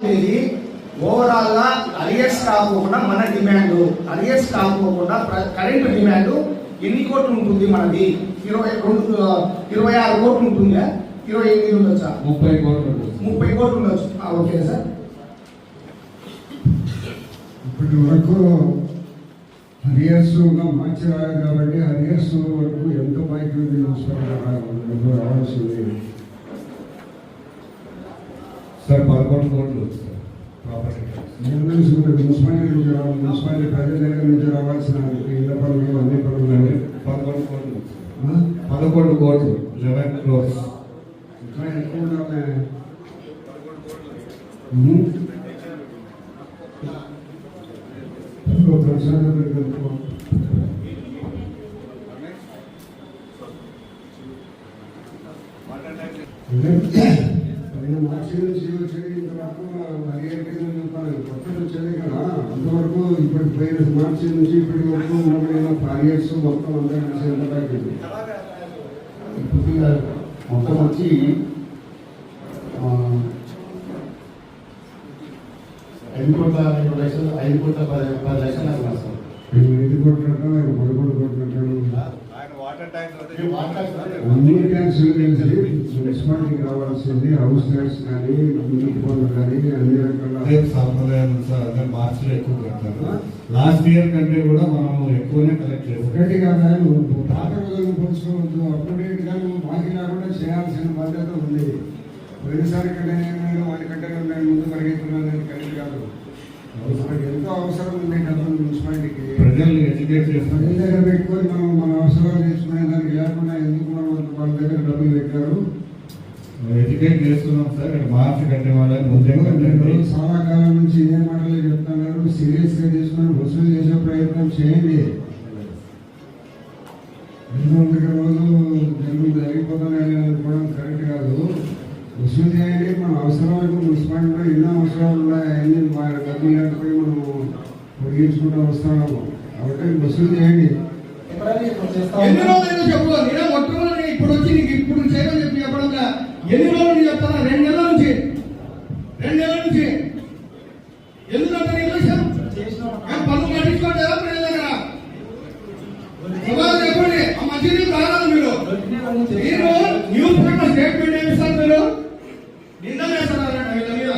ఇది ఓవరాల్గా అరియర్స్ కాకుండా మన డిమాండ్ అరియర్స్ కాకుండా కరెంట్ డిమాండ్ ఎన్ని కోట్లు ఉంటుంది మనది? ఇరవై రెండు ఇరవై ఆరు కోట్లు ఉంటుందా? ఇరవై ఎనిమిది ఉండొచ్చా? ముప్పై కోట్లు. ముప్పై కోట్లు ఉండొచ్చు. Okay sir. ఇప్పటి వరకు హరియర్స్ మార్చి రాలేదు కాబట్టి హరియర్స్ వరకు ఎంత బైక్ రావాల్సింది. సార్ పదకొండు కోట్లు మున్సిపాలిటీ నుంచి రావాలి మున్సిపాలిటీ ప్రజల దగ్గర నుంచి రావాల్సిన ఇళ్ళ పనులు అన్ని పనులు అదే పదకొండు కోట్లు? పదకొండు కోట్లు లెవెన్ క్రోర్స్. ఇంకా ఎక్కువ ఉండాలి ఉమ్. ఇంకో ప్రసాదం పెట్టుకో. అంటే పైన మార్చి నుంచి వచ్చేంత వరకు హరియర్ కింద చెప్పాలి కొత్తది కదా అంతవరకు ఇప్పటి పోయిన మార్చి నుంచి ఇప్పటి వరకు ఉండబడిన హరియర్స్ మొత్తం అంతా కలిసి ఎంత మొత్తం వచ్చి ఐదు కోట్ల రెండు లక్షలు ఐదు కోట్ల పది పది లక్షలు అనుకున్నాను సార్ ఐదు కోట్లట పదకొండు కోట్లటాడు ఈ వాటర్ ట్యాక్స్ అన్ని ట్యాక్స్ మున్సిపాలిటీకి రావాల్సింది హౌస్ ట్యాక్స్ కానీ పనులు కానీ అన్ని రకాల సాంప్రదాయం అదే మార్చిలో ఎక్కువ కడతారు లాస్ట్ ఇయర్ కంటే కూడా మనం ఎక్కువనే కలెక్ట్ చేస్తాం ఒకటి కాదా నువ్వు పాత రోజులను పోల్చుకోవద్దు. అప్డేట్గా నువ్వు బాకీ లేకుండా చేయాల్సిన బాధ్యత ఉంది. పోయినసారి కంటే నేను వాటి కంటే నేను ముందు పరిగెత్తున్నాను కరెక్ట్ కాదు. మనకి ఎంతో అవసరం ఉంది డబ్బులు మున్సిపాలిటీకి. ప్రజల్ని ఎడ్యుకేట్ చేస్తాం. పెట్టుకొని మనం మన అవసరాలు తీసుకునే దానికి లేకుండా ఎందుకు మనం వాళ్ళ దగ్గర డబ్బులు పెట్టారు ఎడ్యుకేట్ చేస్తున్నాం సార్. ఇక్కడ మార్చి కట్టే వాళ్ళని మీరు చాలా కాలం నుంచి ఇదే మాటలు చెప్తున్నారు. సీరియస్గా తీసుకొని వసూలు చేసే ప్రయత్నం చేయండి. రెండు వందల రోజులు జన్మ జరిగిపోతున్నాయి అనుకోవడం కరెక్ట్ కాదు. వసూలు చేయండి. మన అవసరం వరకు మున్సిపాలిటీలో ఎన్నో అవసరాలు ఉన్నాయి. మా డబ్బులు లేకపోయి మనం పొడిగించుకుంటూ వస్తున్నాము. కాబట్టి వసూలు చేయండి. ఎన్ని రోజులు చెప్పు నేనే మొట్టమొదటి ఇప్పుడు వచ్చి నీకు ఇప్పుడు చేయమని చెప్పి చెప్పడం లే. ఎన్ని రోజులు నుంచి చెప్తారా రెండు నెలల నుంచి. రెండు నెలల నుంచి. ఎందుకంటే నేను పనులు పట్టించుకోవట్లేదా ప్రజల దగ్గర? చెప్పండి. ఆ మంచినీళ్ళు మీరు మీరు న్యూస్ పేపర్ స్టేట్మెంట్ ఏమి ఇస్తారు మీరు నింద వేస్తున్నారంట వీళ్ళ మీద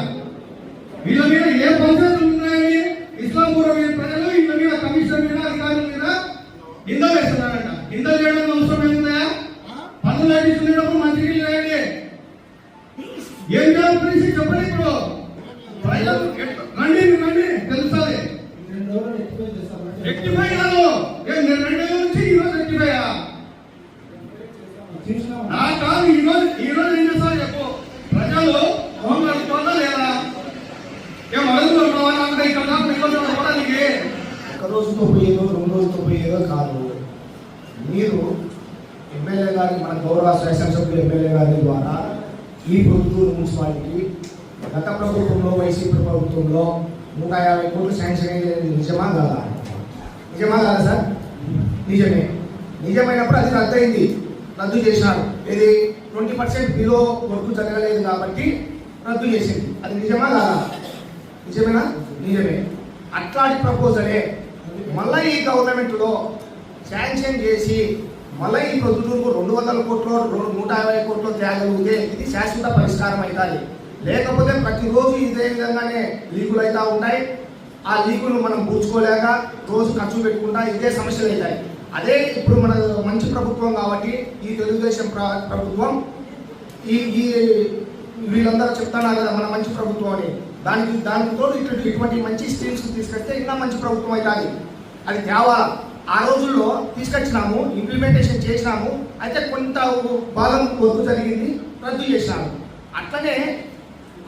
వీళ్ళ మీద ఏ పంచాయతీలు ఉన్నాయని ఇస్లాంపూర్ ప్రజలు వీళ్ళ మీద కమిషన్ మీద అధికారుల మీద నింద వేస్తున్నారంట నింద చేయడం అవసరం ఏందా పనులు నడిస్తున్నప్పుడు మంచి నీళ్ళు వేయండి ఏం చేయాలి పరిస్థితి చెప్పండి ఇప్పుడు ప్రజలు ఎట్లా- రండి రండి తెలుస్తుంది రెక్టిఫై కాదు ఏం నేను రెండు నెలల నుంచి ఈ రోజు రెక్టిఫైయా నా కాదు ఈ రోజు ఈ రోజు ఏం చేస్తారు చెప్పు ప్రజలు హోమ్ లేదా? ఏం అడుగుతున్నావా ఇక్కడ దాకా ఒక రోజుతో పోయేదో రెండు రోజులతో పోయేదో కాదు. మీరు ఎమ్మెల్యే గారి మన గౌరవ శాసనసభ్యులు ఎమ్మెల్యే గారి ద్వారా ఈ ప్రభుత్వం మున్సిపాలిటీ గత ప్రభుత్వంలో వైసీపీ ప్రభుత్వంలో నూట యాభై కోట్లు శాంక్షన్ అయ్యేది నిజమా కదా? నిజమా కదా సార్? నిజమే. నిజమైనప్పుడు అది రద్దు అయింది. రద్దు చేశారు. ఏది? ట్వంటీ పర్సెంట్ బిలో వర్క్ జరగలేదు కాబట్టి రద్దు చేసింది. అది నిజమా కాదా? నిజమేనా? నిజమే. అట్లాంటి ప్రపోజలే మళ్ళీ ఈ గవర్నమెంట్లో శాంక్షన్ చేసి మళ్ళీ ఈ ప్రొద్దుటూరుకు రెండు వందల కోట్లు రెండు నూట యాభై కోట్లు తేగలిగితే ఇది శాశ్వత పరిష్కారం అవుతుంది. లేకపోతే ప్రతిరోజు ఇదే విధంగానే లీకులు అవుతూ ఉంటాయి. ఆ లీకులు మనం పూడ్చుకోలేక రోజు ఖర్చు పెట్టుకుంటా ఇదే సమస్యలు అవుతాయి అదే ఇప్పుడు మన మంచి ప్రభుత్వం కాబట్టి ఈ తెలుగుదేశం ప్రభుత్వం ఈ ఈ వీళ్ళందరూ చెప్తున్నారు కదా మన మంచి ప్రభుత్వం అని. దానికి దానితో ఇటువంటి ఇటువంటి మంచి స్కీమ్స్ తీసుకొస్తే ఇంకా మంచి ప్రభుత్వం అవుతుంది అది తేవాల ఆ రోజుల్లో తీసుకొచ్చినాము ఇంప్లిమెంటేషన్ చేసినాము అయితే కొంత భాగం పొద్దు జరిగింది రద్దు చేసినాము. అట్లనే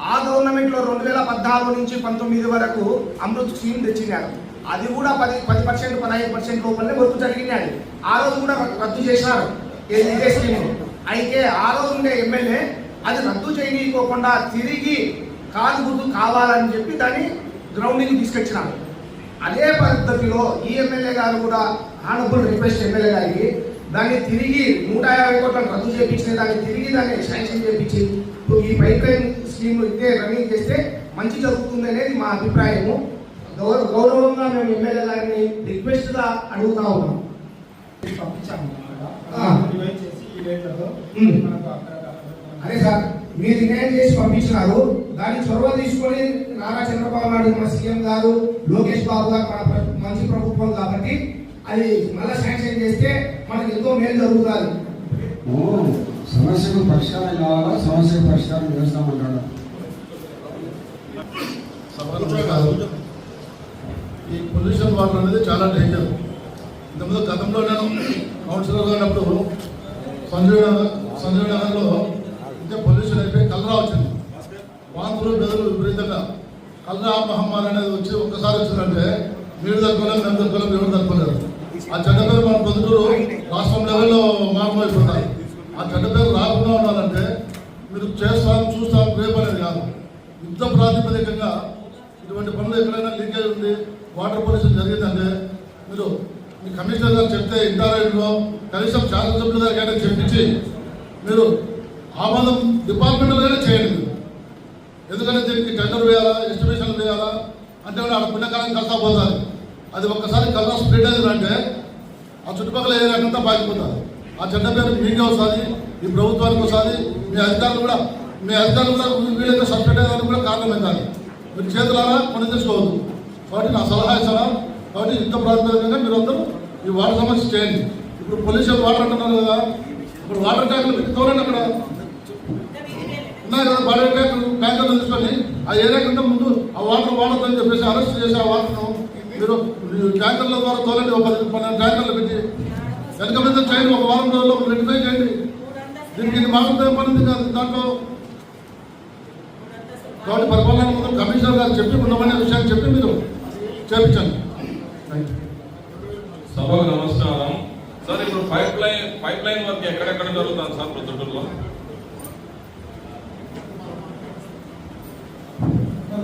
ఆ గవర్నమెంట్లో రెండు వేల పద్నాలుగు నుంచి పంతొమ్మిది వరకు అమృత్ స్కీమ్ తెచ్చినారు. అది కూడా పది పది పర్సెంట్ పదహైదు పర్సెంట్ లోపలనే వర్క్ జరిగినది ఆ రోజు కూడా రద్దు చేసినారు. ఏది ఇదే స్కీమ్ అయితే ఆ రోజు ఉండే ఎమ్మెల్యే అది రద్దు చేయనీయకోకుండా తిరిగి కాలు గుర్తు కావాలని చెప్పి దాన్ని గ్రౌండింగ్ తీసుకొచ్చినారు. అదే పద్ధతిలో ఈ ఎమ్మెల్యే గారు కూడా ఆనబుల్ రిక్వెస్ట్ ఎమ్మెల్యే గారికి దాన్ని తిరిగి నూట యాభై కోట్లను రద్దు చేయించిన దాన్ని తిరిగి దాన్ని శాంక్షన్ చేయించి ఈ పైప్ లైన్ స్కీమ్ ఇదే రన్నింగ్ చేస్తే మంచి జరుగుతుంది అనేది మా అభిప్రాయము. గౌరవంగా మేము ఎమ్మెల్యే గారిని రిక్వెస్ట్గా అడుగుతా ఉన్నాం. పంపించాము అదే సార్ మీరు డిమాండ్ చేసి పంపించినారు. దాన్ని చొరవ తీసుకొని నారా చంద్రబాబు నాయుడు మన సీఎం గారు లోకేష్ బాబు గారు మన మంచి ప్రభుత్వం కాబట్టి అది మళ్ళా శాంక్షన్ చేస్తే మనకి ఎంతో మేలు జరుగుతుంది. ఓ, సమస్యకు పరిష్కారం కావాలా? సమస్యకు పరిష్కారం చేస్తామంటాడు. ఈ పొల్యూషన్ వాటర్ అనేది చాలా డేంజర్ ఇంతకుముందు గతంలో నేను కౌన్సిలర్గా ఉన్నప్పుడు సంజయ్ నగర్ సంజయ్ నగర్లో ఇంతే పొల్యూషన్ అయిపోయి కలరా వచ్చింది. వాంతులు బెదలు విపరీతంగా. కలరా మహమ్మారి అనేది వచ్చి ఒక్కసారి వచ్చిందంటే మీరు తక్కువలేదు మేము తక్కువలేదు ఎవరు తక్కువలేదు ఆ చెడ్డ పేరు మన పొద్దుటూరు రాష్ట్రం లెవెల్లో మారుమైపోతాయి ఆ చెడ్డ పేరు రాకుండా ఉండాలంటే మీరు చేస్తాం చూస్తాం రేపు అనేది కాదు. యుద్ధ ప్రాతిపదికంగా ఇటువంటి పనులు ఎక్కడైనా లీకేజ్ ఉంది వాటర్ పొల్యూషన్ జరిగిందంటే మీరు మీ కమిషనర్ గారు చెప్తే ఇంటారెంట్లో కనీసం శాసనసభ్యుల దగ్గర చెప్పించి మీరు ఆమోదం డిపార్ట్మెంట్లోనే చేయండి ఎందుకంటే దీనికి టెండర్ వేయాలా ఎస్టిమేషన్ వేయాలా? అంటే కూడా ఆడ పుణ్యకాలం కలిసా పోతుంది. అది ఒక్కసారి కలర్ స్ప్రెడ్ అయిందంటే ఆ చుట్టుపక్కల ఏరియా అంతా పాకిపోతుంది ఆ చెడ్డ పేరు మీకే వస్తుంది ఈ ప్రభుత్వానికి వస్తుంది మీ అధికారులు కూడా మీ అధికారులు కూడా వీళ్ళైతే సస్పెండ్ అయ్యేదానికి కూడా కారణమైంది మీరు చేతులారా పని తెచ్చుకోవద్దు కాబట్టి నా సలహా ఇస్తాను కాబట్టి యుద్ధ ప్రాతిపదికంగా మీరు అందరూ ఈ వాటర్ సమస్య చేయండి. ఇప్పుడు పొల్యూషన్ వాటర్ అంటున్నారు కదా ఇప్పుడు వాటర్ ట్యాంకులు పెట్టి తోలండి అక్కడ. ఉన్నాయి కదా వాటర్ ట్యాంకులు ట్యాంకర్లు తీసుకొని ఆ ఏరియా కంటే ముందు ఆ వాటర్ వాడద్దని చెప్పేసి అరెస్ట్ చేసి ఆ వాటర్ను మీరు ట్యాంకర్ల ద్వారా తోలండి ఒక పది పన్నెండు ట్యాంకర్లు పెట్టి. వెనక మీద చేయండి ఒక వారం రోజుల్లో రెక్టిఫై చేయండి. దీనికి ఇది మాత్రం పడింది కాదు దాంట్లో కాబట్టి పరిపాలన కమిషనర్ గారు చెప్పి ఉండమనే విషయాన్ని చెప్పి మీరు చేపించండి సభకు నమస్కారం. సార్ ఇప్పుడు pipeline pipeline work ఎక్కడెక్కడ జరుగుతుంది సార్ ప్రొద్దుటూరులో?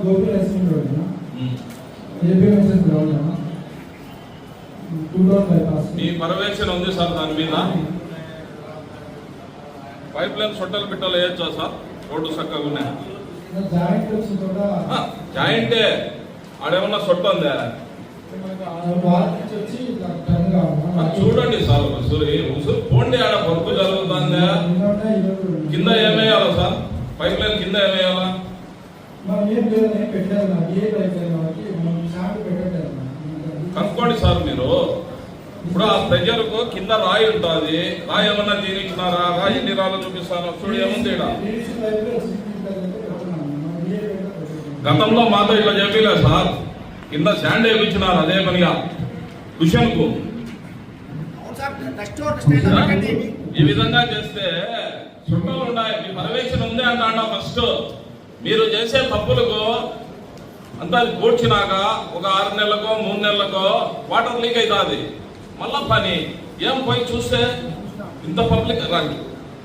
Gopi road AP two bypass. మీ పర్యవేక్షణ ఉంది సార్ దాని మీద? పైప్ లైన్ సొట్టలు బిట్టలు వేయచ్చా సార్? రోడ్డు చక్కగా ఉన్నాయి జాయింట్ జాయింటే. ఆడేమన్నా సొట్టు ఉందా అది చూడండి సార్ ఉసురు ఉసురు పోండి ఆడ వర్క్ జరుగుతుందా? కింద ఏమేయాలా సార్? పైప్ లైన్ కింద ఏమేయాలా? కనుక్కోండి సార్ మీరు. ఇప్పుడు ఆ ప్రజలకు కింద రాయి ఉంటుంది. రాయి ఏమన్నా తీరిచ్చినారా రాయి ఎన్ని రాళ్ళు చూపిస్తాను చూడు ఏముంది ఇక్కడ? గతంలో మాతో ఇట్లా చెప్పలే సార్. కింద శాండ్ వేయించినారు అదే పనిగా. కుషన్కు ఈ విధంగా చేస్తే చుట్టూ ఉన్నాయి మీ పర్యవేక్షణ ఉంది అంటాడా ఫస్ట్ మీరు చేసే తప్పులకు అంతా కూర్చున్నాక ఒక ఆరు నెలలకో మూడు నెలలకో వాటర్ లీక్ అవుతుంది మళ్ళా పని. ఏం పోయి చూస్తే ఇంత పబ్లిక్ రండి.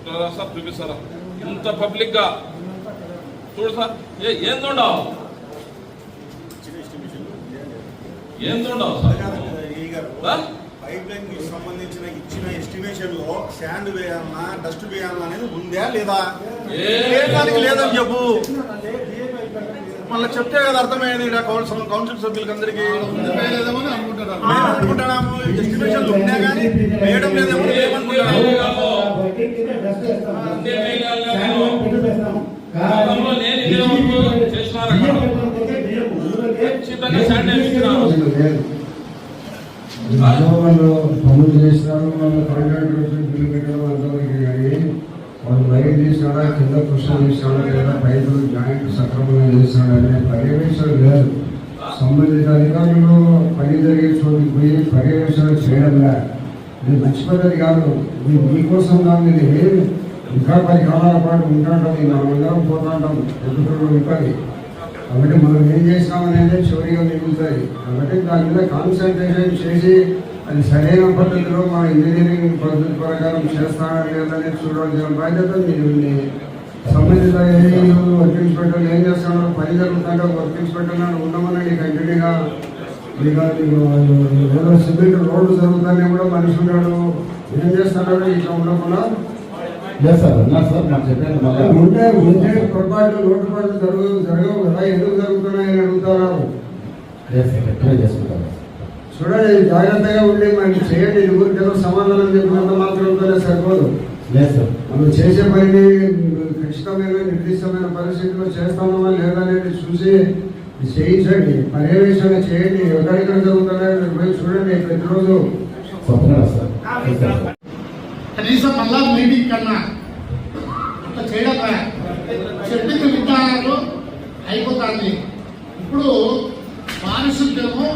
రా సార్ చూపిస్తారా? ఇంత పబ్లిక్గా చూడు సార్ ఏ ఏందుండవు ఏందుండవు సార్? పైప్ లైన్కి సంబంధించిన ఇచ్చిన ఎస్టిమేషన్లో శాండ్ వేయాలన్నా డస్ట్ వేయాలన్నా అనేది ఉందా లేదా లేదానికి లేదని చెప్పు మళ్ళీ చెప్తే కదా అర్థమయ్యేది కౌన్సిల్ కౌన్సిల్ సభ్యులకి అందరికీ అనుకుంటున్నాము ఎస్టిమేషన్ ఉన్నా కానీ వేయడం లేదేమో ఏమనుకుంటున్నాము అదే వేయాలి నేను. గతంలో నేను ఇదే వర్క్ చేసినాను అక్కడ. ఖచ్చితంగా వాళ్ళు పనులు చేస్తారు వాళ్ళు కాంట్రాక్టర్స్ బిల్లు పెట్టడం అంతవరకు కానీ వాళ్ళు బయట తీసినాడా కింద కృష్ణ తీసినాడా లేదా జాయింట్ సక్రమంగా చేసినాడా అనే పర్యవేక్షణ లేదు. సంబంధిత అధికారులు పని జరిగే చోటుకి పోయి పర్యవేక్షణ చేయడం లేదు. ఇది మంచి పద్ధతి కాదు. ఇది మీకోసం కాదు ఇది ఇంకా పది కాలాల పాటు ఉంటాంటాం ఈ నాలుగు అందరం పోతాంటాం. ఎదుగుతున్న ఉంటుంది కాబట్టి మనం ఏం చేస్తామనేది చివరిగా మిగులుతుంది కాబట్టి దాని మీద కాన్సన్ట్రేషన్ చేసి అది సరైన పద్ధతిలో మన ఇంజనీరింగ్ పద్ధతి ప్రకారం చేస్తారా లేదని చూడాల్సిన బాధ్యత మీరు ఉంది. సంబంధిత ఏఈలు వర్క్ ఇన్స్పెక్టర్లు ఏం చేస్తున్నారు పని జరుగుతుంటే వర్క్ ఇన్స్పెక్టర్ ఉండమనండి కంటిన్యూగా ఏదో సిమెంట్ రోడ్డు జరుగుతానే కూడా మనిషి ఉన్నాడు. ఏం చేస్తాడో ఇట్లా ఉండకుండా సార్ ఉన్నారు సార్ మాకు చెప్పాను మళ్ళీ. ఉంటే ఉంటే పొరపాటు లోటుపాట్లు జరుగు జరగవు కదా. ఎందుకు జరుగుతున్నాయని ఎప్పుడే చేసుకుంటారు చూడండి జాగ్రత్తగా ఉండి మనకి చేయండి. ఏదో సమాధానం చెప్పినంత మాత్రంతోనే సరిపోదు. లేదు సార్ మనం చేసే పనిని ఖచ్చితమైన నిర్దిష్టమైన పరిస్థితిలో చేస్తామా లేదా అనేది చూసి చేయించండి. పర్యవేక్షణ చేయండి. ఎక్కడెక్కడ జరుగుతున్నాయో మీరు పోయి చూడండి. ప్రతిరోజు. కనీసం మళ్ళా మీటింగ్ కన్నా చేయడం చెప్పింది విధానంలో అయిపోతుంది ఇప్పుడు పారిశుద్ధ్యము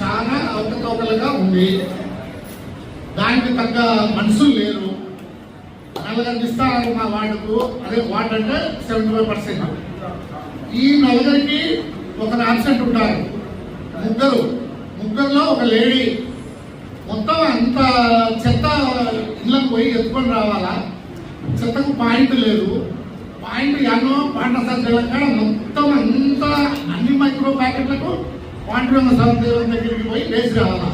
చాలా అవకతవకలుగా ఉంది. దానికి తగ్గ మనుషులు లేరు. నలుగురికి ఇస్తారు మా వార్డుకు అదే వార్డు అంటే సెవెంటీ ఫైవ్ పర్సెంట్. ఈ నలుగురికి ఒకరు ఆబ్సెంట్ ఉంటారు. ముగ్గురు. ముగ్గురులో ఒక లేడీ. మొత్తం అంత చెత్త ఇళ్ళకి పోయి ఎత్తుకొని రావాలా? చెత్తకు పాయింట్ లేదు. పాయింట్ ఎన్నో పాండ తెలంగాణ మొత్తం అంతా అన్ని మైక్రో ప్యాకెట్లకు పాండురంగ సందేవం దగ్గరికి పోయి వేసి రావాలా?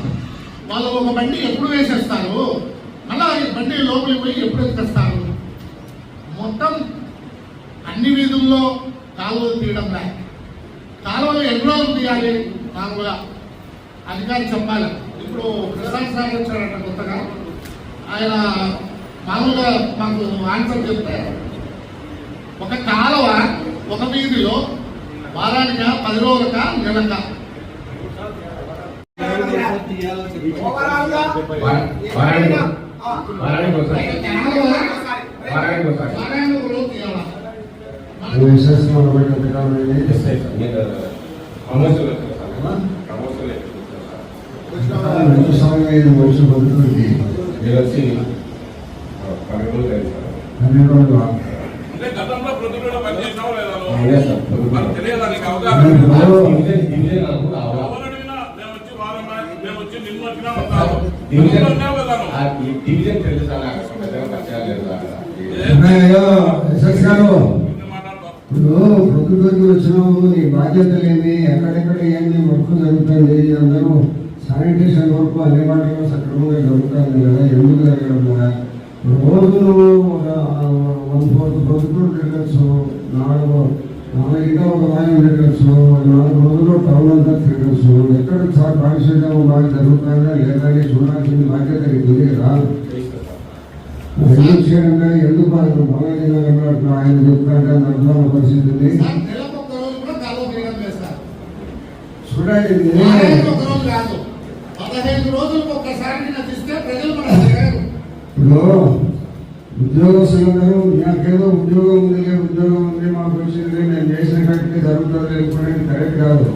వాళ్ళు ఒక బండి ఎప్పుడు వేసేస్తారు? మళ్ళా బండి లోపలికి పోయి ఎప్పుడు ఎత్తుకొస్తారు? మొత్తం అన్ని వీధుల్లో కాలువలు తీయడం లే కాలువలు ఎన్ని రోజులు తీయాలి? మామూలుగా అధికారులు చెప్పాలి. ఇప్పుడు ప్రసాద్ సార్ వచ్చారంట కొత్తగా. ఆయన మామూలుగా మాకు ఆన్సర్ చెప్తే ఒక కాలువ ఒక వీధిలో వారానిక పది రోజులక నెలక కాలువ అన్ని రోజులు గతంలో ప్రతిలో లేదా తెలియదా నీకు అవగాహన? కదా ప్రొద్దుటూరుకి నీ బాధ్యతలేమి ఎక్కడెక్కడ ఏంటి వర్క్ జరుగుతుంది అందరూ శానిటేషన్ వర్క్ అన్ని వాటిలో సక్రమంగా జరుగుతుంది కదా ఎందుకు జరగడం లేదా? రోజు వన్ ఫోర్త్ ప్రొద్దుటూరు తిరగచ్చు నాలుగు నాలుగు ఇంకా ఒక వాయం తిరగచ్చు నాలుగు రోజులు టౌన్ అంతా తిరగచ్చు ఎక్కడ సార్ పారిశుద్ధ్యం బాగా జరుగుతుందా లేదా అని చూడాల్సిన బాధ్యత ఉంది కదా? ఎందుకు చేయడం కానీ ఎందుకు ఆయన బాలాజీ చెప్తాంటే అర్థం పరిస్థితి చూడండి ఇది పదహైదు రోజులకు ఇస్తే ప్రజలు ఇప్పుడు ఉద్యోగస్తులందరూ నాకేదో ఉద్యోగం ఉంది ఉద్యోగం ఉంది మాకు వచ్చింది నేను చేసిన జరుగుతుంది అనుకునేది కరెక్ట్ కాదు.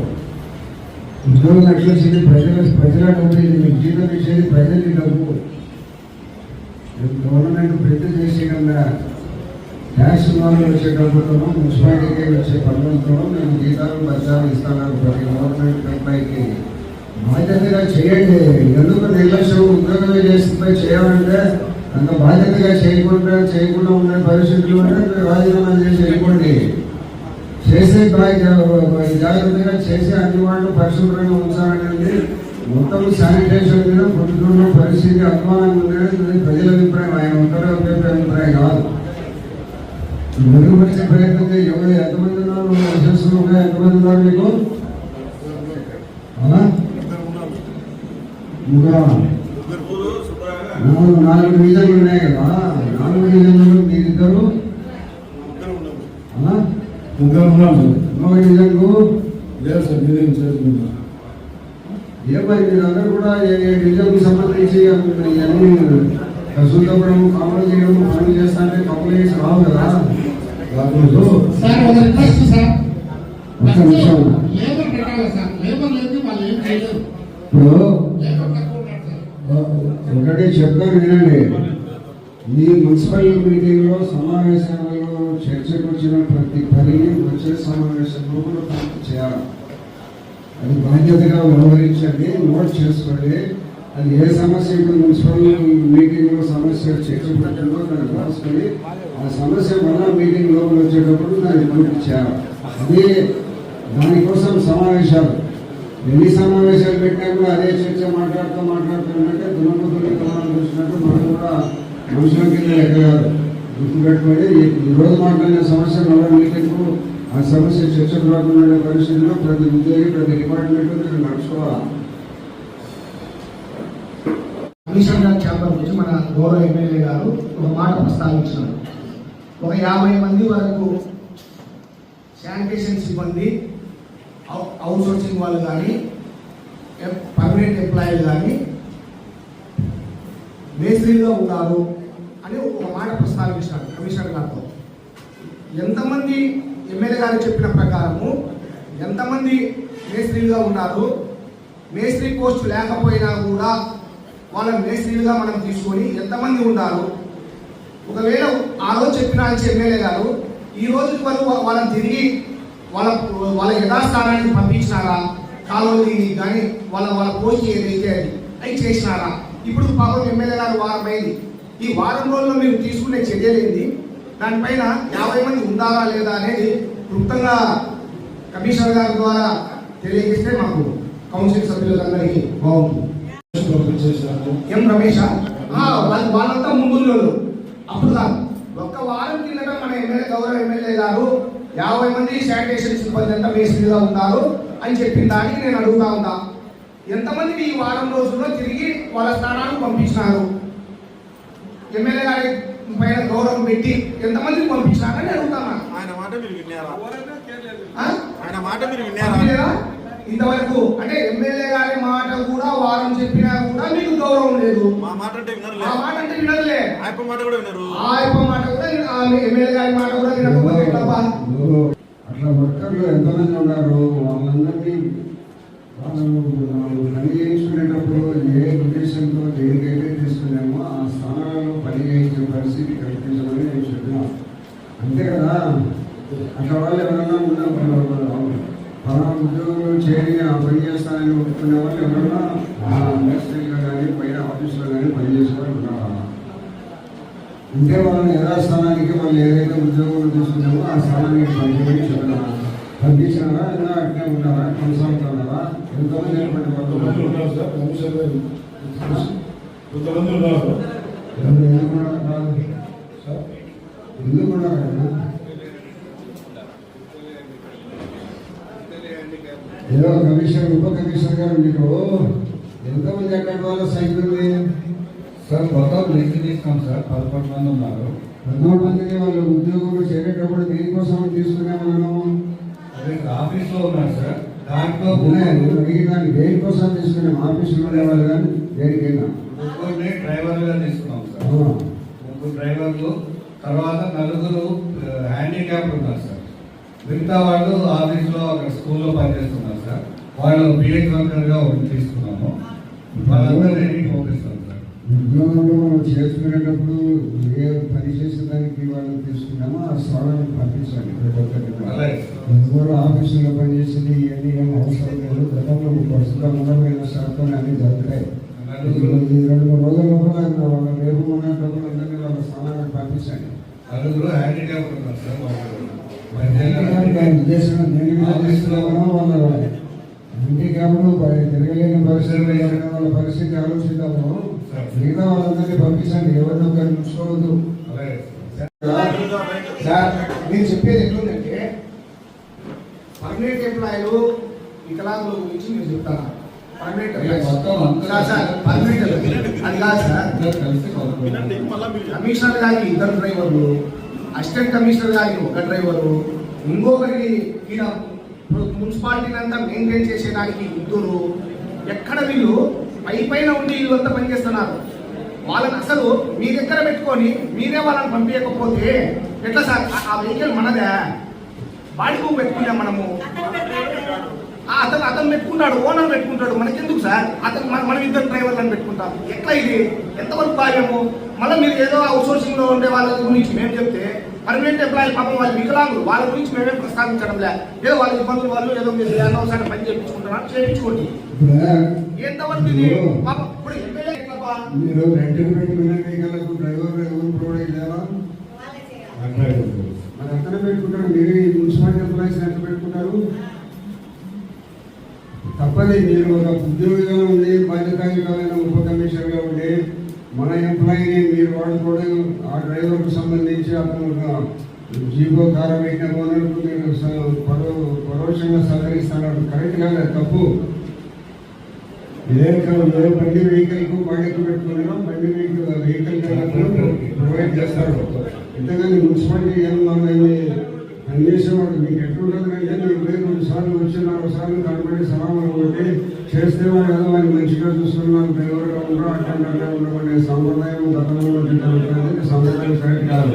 ఉద్యోగం ఎట్లా ప్రజల ప్రజల డబ్బు ఇది మీకు జీతం ఇచ్చేది ప్రజల డబ్బు. గవర్నమెంట్ ప్రింట్ చేసే కన్నా ట్యాక్స్ వాళ్ళు వచ్చే డబ్బులను మున్సిపాలిటీకి వచ్చే పనులతోనూ మేము జీతాలు బస్సాలు ఇస్తాను ప్రతి గవర్నమెంట్ ఎంప్లాయీకి బాధ్యతగా చేయండి. ఎందుకు నిర్లక్ష్యం ఉద్యోగమే చేస్తే చేయాలంటే అంత బాధ్యతగా చేయకుండా చేయకుండా ఉండే పరిస్థితులు ఉంటే రాజీనామా చేసి వెళ్ళిపోండి. చేసే జాగ్రత్తగా చేసే అన్ని వాళ్ళు పరిశుభ్రంగా ఉంచాలండి మొత్తం శానిటేషన్ మీద పొద్దున్న పరిస్థితి అనుమానంగా ఉండేది. ప్రజల అభిప్రాయం ఆయన ఒక్కరే అభిప్రాయం కాదు. మెరుగుపరిచే ప్రయత్నం ఎవరు ఎంతమంది ఉన్నారు? అసెస్సులుగా ఎంతమంది ఉన్నారు మీకు? అవునా నాలుగు నాలుగు డివిజన్లు ఉన్నాయి కదా. నాలుగు డివిజన్లు మీరిద్దరు? ముగ్గురు ఉన్నాము ఇంకొక డివిజన్కు లేదు సార్ మీరేం చేసుకుంటారు ఏ మరి మీరందరూ కూడా ఏ డివిజన్కి సంబంధించి ఇవన్నీ కసూతపడం కామన్ చేయడం పనులు చేస్తా అంటే కంప్లైంట్స్ రావు కదా. రాకూడదు. సార్ ఒక రిక్వెస్ట్ సార్. ఒక్క నిమిషం. లేబర్ పెట్టాలి సార్. లేబర్ లేదు వాళ్ళు ఏం చేయలేరు. ఇప్పుడు లేబర్ తక్కువ ఉన్నారు సార్ ఒకటి చెప్తాను వినండి. ఈ మున్సిపల్ మీటింగ్లో సమావేశాలలో చర్చకు వచ్చిన ప్రతి పనిని వచ్చే సమావేశంలో కూడా పూర్తి చేయాలి. అది బాధ్యతగా వ్యవహరించండి నోట్ చేసుకోండి. అది ఏ సమస్య ఇప్పుడు మున్సిపల్ మీటింగ్లో సమస్య చర్చ పెట్టిందో దాన్ని రాసుకొని ఆ సమస్య మళ్ళా మీటింగ్ లోపల వచ్చేటప్పుడు దాన్ని పూర్తి చేయాలి. అది దానికోసం సమావేశాలు. ఎన్ని సమావేశాలు పెట్టినా కూడా అదే చర్చ మాట్లాడుతూ మాట్లాడుతుందంటే దునపతులు కళలు చూసినట్టు మనం కూడా మనుషుల కింద లెక్క కాదు. గుర్తుపెట్టుకొని ఈరోజు మాట్లాడిన సమస్య మళ్ళీ మీకెందుకు ఆ సమస్య చర్చకు రాకుండా ఉండే పరిస్థితుల్లో ప్రతి ఉద్యోగి ప్రతి డిపార్ట్మెంట్ మీరు నడుచుకోవాలి. కమిషనర్ చేపల గురించి మన గౌరవ ఎమ్మెల్యే గారు ఒక మాట ప్రస్తావించినారు ఒక యాభై మంది వరకు శానిటేషన్ సిబ్బంది అవుట్ సోర్సింగ్ వాళ్ళు కానీ పర్మనెంట్ ఎంప్లాయీలు కానీ మేస్త్రీలుగా ఉన్నారు అని ఒక మాట ప్రస్తావించినారు కమిషనర్ గారితో. ఎంతమంది ఎమ్మెల్యే గారు చెప్పిన ప్రకారము ఎంతమంది మేస్త్రీలుగా ఉన్నారు మేస్త్రీ పోస్ట్ లేకపోయినా కూడా వాళ్ళని మేస్త్రీలుగా మనం తీసుకొని ఎంతమంది ఉన్నారు? ఒకవేళ ఆ రోజు చెప్పిన ఎమ్మెల్యే గారు ఈ రోజు వరకు వాళ్ళని తిరిగి వాళ్ళ వాళ్ళ యథాస్థానాన్ని పంపించినారా? కాలువలు కానీ వాళ్ళ వాళ్ళ పోస్ట్ ఏదైతే అది అవి చేసినారా? ఇప్పుడు పాపం ఎమ్మెల్యే గారు వారం అయింది. ఈ వారం రోజుల్లో మీరు తీసుకునే చర్యలేంది దానిపైన యాభై మంది ఉండాలా లేదా అనేది క్లుప్తంగా కమిషనర్ గారి ద్వారా తెలియజేస్తే మాకు కౌన్సిల్ సభ్యులందరికీ బాగుంటుంది. ఎం రమేష్ వాళ్ళంతా ముందు అప్పుడు కాదు ఒక్క వారం కిందట మన ఎమ్మెల్యే గౌరవ ఎమ్మెల్యే గారు యాభై మంది శానిటేషన్ సిబ్బంది అంతా మేస్త్రీగా ఉన్నారు అని చెప్పిన దానికి నేను అడుగుతా ఉన్నా. ఎంతమందిని ఈ వారం రోజుల్లో తిరిగి వాళ్ళ స్థానానికి పంపించినారు? ఎమ్మెల్యే గారి పైన గౌరవం పెట్టి ఎంతమందిని పంపించినారని అడుగుతాను ఆయన మాట మీరు విన్నారా? ఆయన మాట మీరు విన్నారా? ఇంతవరకు అంటే ఎమ్మెల్యే గారి మాట కూడా వారం చెప్పినా కూడా మీకు గౌరవం లేదు. మా మాట అంటే వినరు ఆ మాట అంటే వినదులే ఆయన మాట కూడా వినరు. ఆ యొక్క మాట కూడా ఎమ్మెల్యే గారి మాట కూడా వినకపోతే? ఇప్పుడు అట్లా వర్కర్లు ఎంతమంది ఉన్నారు? వాళ్ళందరినీ వాళ్ళు పని చేయించుకునేటప్పుడు ఏ ఉద్దేశంతో దేనికైతే తీసుకున్నామో ఆ స్థానాలలో పని చేయించే పరిస్థితి కల్పించమని నేను చెప్పినా. అంతే కదా? అట్లా వాళ్ళు ఎవరైనా ఉన్న పలానా ఉద్యోగులు చేరి ఆ పని చేస్తానని ఒప్పుకునే వాళ్ళు ఎవరైనా ఇండస్ట్రీలో కానీ పైన ఆఫీస్లో కానీ పనిచేసే వాళ్ళు ఉన్నారా ఉంటే వాళ్ళని యథాస్థానానికి వాళ్ళు ఏదైతే ఉద్యోగం తీసుకున్నామో ఆ స్థానానికి పంపించమని చెప్పినారా పంపించినారా ఇంకా అట్లే ఉన్నారా కొనసాగుతున్నారా ఎంతమంది ఎందుకు ఉన్నారు? ఎందుకు ఉన్నారు? ఏదో కమిషనర్ ఉప కమిషనర్ గారు మీరు ఎంతమంది ఎక్కడ వాళ్ళ సైకిల్ సార్ మొత్తం లిస్ట్ తీసుకున్నాం సార్ పదకొండు మంది ఉన్నారు. పదమూడు మందిని వాళ్ళు ఉద్యోగులు చేరేటప్పుడు దేనికోసం తీసుకునే అదే ఆఫీస్లో ఉన్నారు సార్. దాంట్లో అడిగినాను దేనికోసం తీసుకున్నాం ఆఫీసులో ఉండేవాళ్ళు కానీ దేనికైనా ముగ్గురిని డ్రైవర్గా తీసుకున్నాం సార్. ముగ్గురు డ్రైవర్లు తర్వాత నలుగురు హ్యాండిక్యాప్ ఉన్నారు సార్. మిగతా వాళ్ళు ఆఫీస్లో అక్కడ స్కూల్లో పనిచేస్తున్నారు సార్. వాళ్ళు బిఎడ్ వర్కర్గా తీసుకున్నాము. ఉద్యోగంలో మనం చేసుకునేటప్పుడు ఏ పని చేసేదానికి వాళ్ళు తీసుకున్నామో ఆ స్థానానికి పంపించాలి ప్రతి ఒక్కరికి ఎవరు ఆఫీసులో పనిచేసింది ఇవన్నీ ఏం అవసరం లేదు గతంలో ప్రస్తుతం ఉండమైన శాతం అన్ని జరుగుతాయి ఈ రెండు మూడు రోజుల లోపల వాళ్ళ రేపు ఉన్నప్పుడు అందరినీ వాళ్ళ స్థానానికి పంపించండి హ్యాండిక్యాప్ దానికి ఉద్దేశం తీసుకురావాలో వాళ్ళ హ్యాండిక్యాప్లు తిరగలేని పరిస్థితి వాళ్ళ పరిస్థితి ఆలోచిద్దాము. మిగతా వాళ్ళందరినీ పంపించండి ఎవరిని ఒకరిని ఉంచుకోవద్దు అలాగే. సార్ నేను చెప్పేది ఎట్లుందంటే పర్మనెంట్ ఎంప్లాయీలు వికలాంగుల గురించి నేను చెప్తాను. Permanent permanent. అది కాదు సార్. కమిషనర్ గారికి ఇద్దరు డ్రైవర్లు అసిస్టెంట్ కమిషనర్ గారికి ఒక డ్రైవరు ఇంకొకరికి ఈయన మున్సిపాలిటీని అంతా మెయింటైన్ చేసేదానికి ఇద్దరు ఎక్కడ వీళ్ళు పై పైన ఉండి వీళ్ళంతా పనిచేస్తున్నారు? వాళ్ళని అసలు మీ దగ్గర పెట్టుకొని మీరే వాళ్ళని పంపించకపోతే ఎట్లా సార్? ఆ- వెహికల్ మనదే. బాడీకు పెట్టుకున్నాం మనము. అతను అతను పెట్టుకుంటాడు ఓనర్ పెట్టుకుంటాడు. మనకెందుకు సార్? అతను మన- మనం ఇద్దరు డ్రైవర్లను పెట్టుకుంటాం. ఎట్లా ఇది? ఎంతవరకు భావ్యము మళ్ళీ మీరు ఏదో అవుట్ సోర్సింగ్లో ఉండే వాళ్ళ గురించి మేము చెప్తే పర్మనెంట్ ఎంప్లాయీ పాపం వాళ్ళు వికలాంగులు. వాళ్ళ గురించి మేమే ప్రస్తావించడం లే. ఏదో వాళ్ళ ఇబ్బందులు వాళ్ళు ఏదో మీరు అనవసరంగా పని చేయించుకుంటున్నారు చేయించుకోండి. ఎంతవరకు ఇది పాపం ఇప్పుడు మీరు వెహికల్లకు డ్రైవర్ ఎవరు ప్రొవైడ్ చేయాలా? మరి ఎక్కడ పెట్టుకుంటారు మీరు మున్సిపాలిటీ ఎంప్లాయీస్ పెట్టుకుంటారు? తప్పని తప్పది. మీరు ఒక ఉద్యోగిగా ఉండి బాధ్యతాయుతమైన ఉప కమిషనర్గా ఉండి మన ఎంప్లాయీని మీరు వాడుకోవడం ఆ డ్రైవర్కు సంబంధించి అతను జీవో కారం పరోక్షంగా సహకరిస్తున్నారు కరెక్ట్ కాదు తప్పు. ఏ క- ఏ బండి వెహికల్కు బాధ్యత పెట్టుకున్నారో బండి వెహికల్ వెహికల్ ప్రొవైడ్ చేస్తారు. ఇంతగాని మున్సిపాలిటీ ఏం మమ్మల్ని పనిచేసేవాడు మీకు ఎట్లుంటుంది అంటే మీరు రెండు సార్లు వచ్చి నాలుగు సార్లు కనబడి సమానం కొట్టి చేస్తే వాడు ఏదో వాడిని మంచిగా చూస్తున్నాను డ్రైవర్గా ఉండరు అటెండర్గా ఉండమనే సంప్రదాయం గతంలో సంప్రదాయం కరెక్ట్ కాదు.